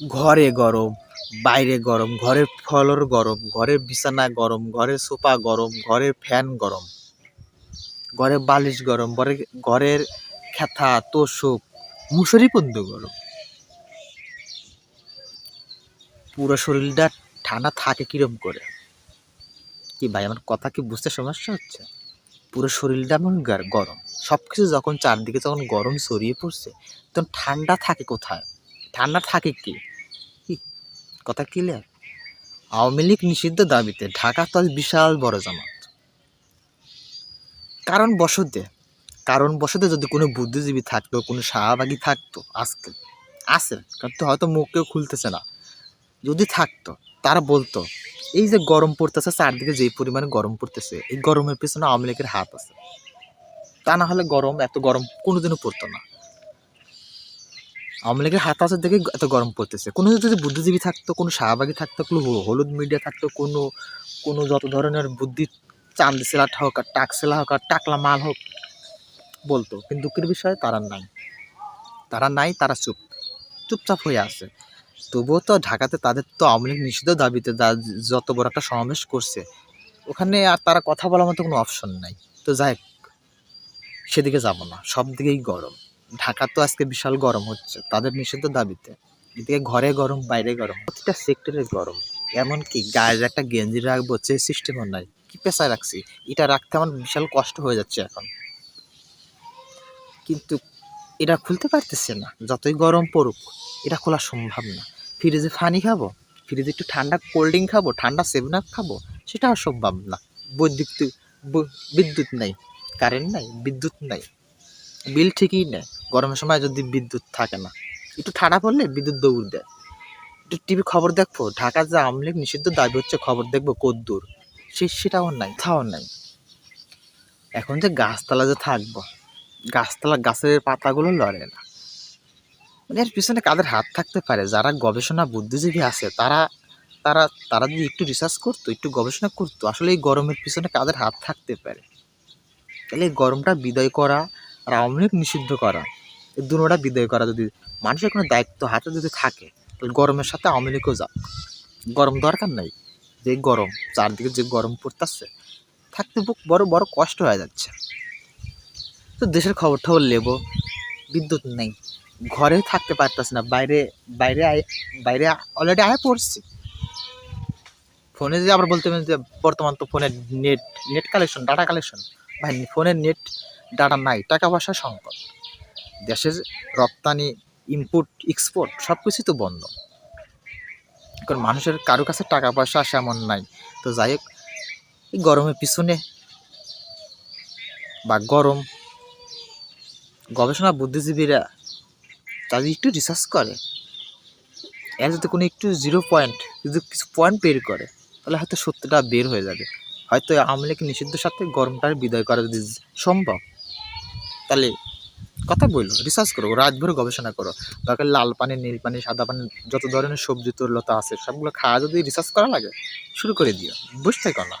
ঘরে গরম, বাইরে গরম ঘরের ফ্লোর গরম ঘরের বিছানা গরম ঘরের সোফা গরম ঘরের ফ্যান গরম ঘরের বালিশ গরম ঘরের ঘরের খেথা তোষক মুসুরি পর্যন্ত গরম। পুরো শরীরটা ঠান্ডা থাকে কিরম করে? কি ভাই, আমার কথা কি বুঝতে সমস্যা হচ্ছে? পুরো শরীরটা এমন গরম। সব কিছু যখন চারদিকে যখন গরম ছড়িয়ে পড়ছে, তখন ঠান্ডা থাকে কোথায়? ঠান্ডা থাকে কি? কথা ক্লিয়ার আওয়ামী লীগ নিষিদ্ধ দাবিতে ঢাকা তো আজ বিশাল বড় জামাত। কারণ বসতে কারণ বসতে যদি কোনো বুদ্ধিজীবী থাকতো, কোনো শাহবাগী থাকতো, আজকে আছে কিন্তু হয়তো মুখ কেউ খুলতেছে না। যদি থাকতো, তারা বলতো, এই যে গরম পড়তেছে, চারদিকে যেই পরিমাণে গরম পড়তেছে, এই গরমের পিছনে আওয়ামী লীগের হাত আছে। তা না হলে গরম, এত গরম কোনোদিনও পড়তো না। আওয়ামী লীগের হাত আছে দেখে এত গরম পড়তেছে। কোনো যদি বুদ্ধিজীবী থাকতো, কোনো শাহবাগী থাকতো, কোনো হলুদ মিডিয়া থাকতো, কোনো কোনো যত ধরনের বুদ্ধি চান্দি সেলাট হোক আর টাক সেলা হোক আর টাকলা মাল হোক, বলতো। কিন্তু দুঃখের বিষয়, তারা নাই। তারা নাই, তারা চুপ। চুপচাপ হয়ে আছে। তবুও তো ঢাকাতে তাদের তো আওয়ামী লীগ নিষিদ্ধ দাবিতে যত বড় একটা সমাবেশ করছে, ওখানে আর তারা কথা বলার মতো কোনো অপশন নাই। তো যাই সেদিকে যাব না। সব দিকেই গরম। ঢাকা তো আজকে বিশাল গরম হচ্ছে, তাদের নিষিদ্ধ দাবিতে। এদিকে ঘরে গরম, বাইরে গরম, প্রতিটা সেক্টরে গরম। এমনকি গায়ের একটা গেঞ্জি রাখব সে সিস্টেমও নাই। কি পেশায় রাখছি? এটা রাখতে আমার বিশাল কষ্ট হয়ে যাচ্ছে এখন। কিন্তু এটা খুলতে পারতেছে না। যতই গরম পড়ুক, এটা খোলা সম্ভব না। ফ্রিজে ফানি খাব, ফ্রিজে একটু ঠান্ডা কোল্ড ড্রিঙ্ক খাব, ঠান্ডা সেভেন আপ খাব, সেটাও সম্ভব না। বৈদ্যুতিক বিদ্যুৎ নাই কারেন্ট নাই, বিদ্যুৎ নাই। বিল ঠিকই নেয়। গরমের সময় যদি বিদ্যুৎ থাকে না। একটু ঠান্ডা পড়লে বিদ্যুৎ দৌড় দেয়। একটু টিভি খবর দেখব ঢাকা যে আওয়ামী লীগ নিষিদ্ধ দাবি হচ্ছে খবর দেখব কদ্দূর। সে সেটাও নাই, তাও নাই। এখন যে গাছতলা যে থাকব, গাছতলা গাছের পাতাগুলো লড়ে না। মানে এর পিছনে কাদের হাত থাকতে পারে? যারা গবেষণা বুদ্ধিজীবী আছে, তারা তারা তারা যদি একটু রিসার্চ করতো, একটু গবেষণা করতো, আসলে এই গরমের পিছনে কাদের হাত থাকতে পারে? তাহলে এই গরমটা বিদায় করা আর আওয়ামী লীগ নিষিদ্ধ করা দুটোটা বিদায় করা যদি মানুষের কোনো দায়িত্ব হাতে যদি থাকে, তাহলে গরমের সাথে আওয়ামী লীগও যাক। গরম দরকার নাই। যে গরম, চারদিকে যে গরম পড়তেছে, থাকতে বুক বড় বড় কষ্ট হয়ে যাচ্ছে। তো দেশের খবর টবর নেব বিদ্যুৎ নেই। ঘরে থাকতে পারতেছে না, বাইরে বাইরে আয়- বাইরে অলরেডি আয় পড়ছি। ফোনে যে আবার বলতে যে বর্তমান তো ফোনের net net collection data collection ভাই, ফোনের নেট ডাটা নাই, টাকা পয়সা সংকট। দেশের রপ্তানি ইনপুট এক্সপোর্ট সব কিছুই তো বন্ধ। কারণ মানুষের কারও কাছে টাকা পয়সা আসে এমন নাই। তো যাই হোক, এই গরমের পিছনে বা গরম, গবেষণা বুদ্ধিজীবীরা তাদের একটু রিসার্চ করে। এর যদি কোনো একটু জিরো পয়েন্ট যদি কিছু পয়েন্ট বের করে, তাহলে হয়তো সত্যটা বের হয়ে যাবে। হয়তো আওয়ামী লীগ নিষিদ্ধ সাথে গরমটার বিদায় করা যদি সম্ভব, তাহলে কথা বলল রিসার্চ করো রাতভর গবেষণা করো। দরকার লাল পানি, নীল পানি, সাদা পানি, যত ধরনের সবজি তোর লতা আছে, সবগুলো খাওয়া যদি রিসার্চ করা লাগে, শুরু করে দিও, বুঝতে কলা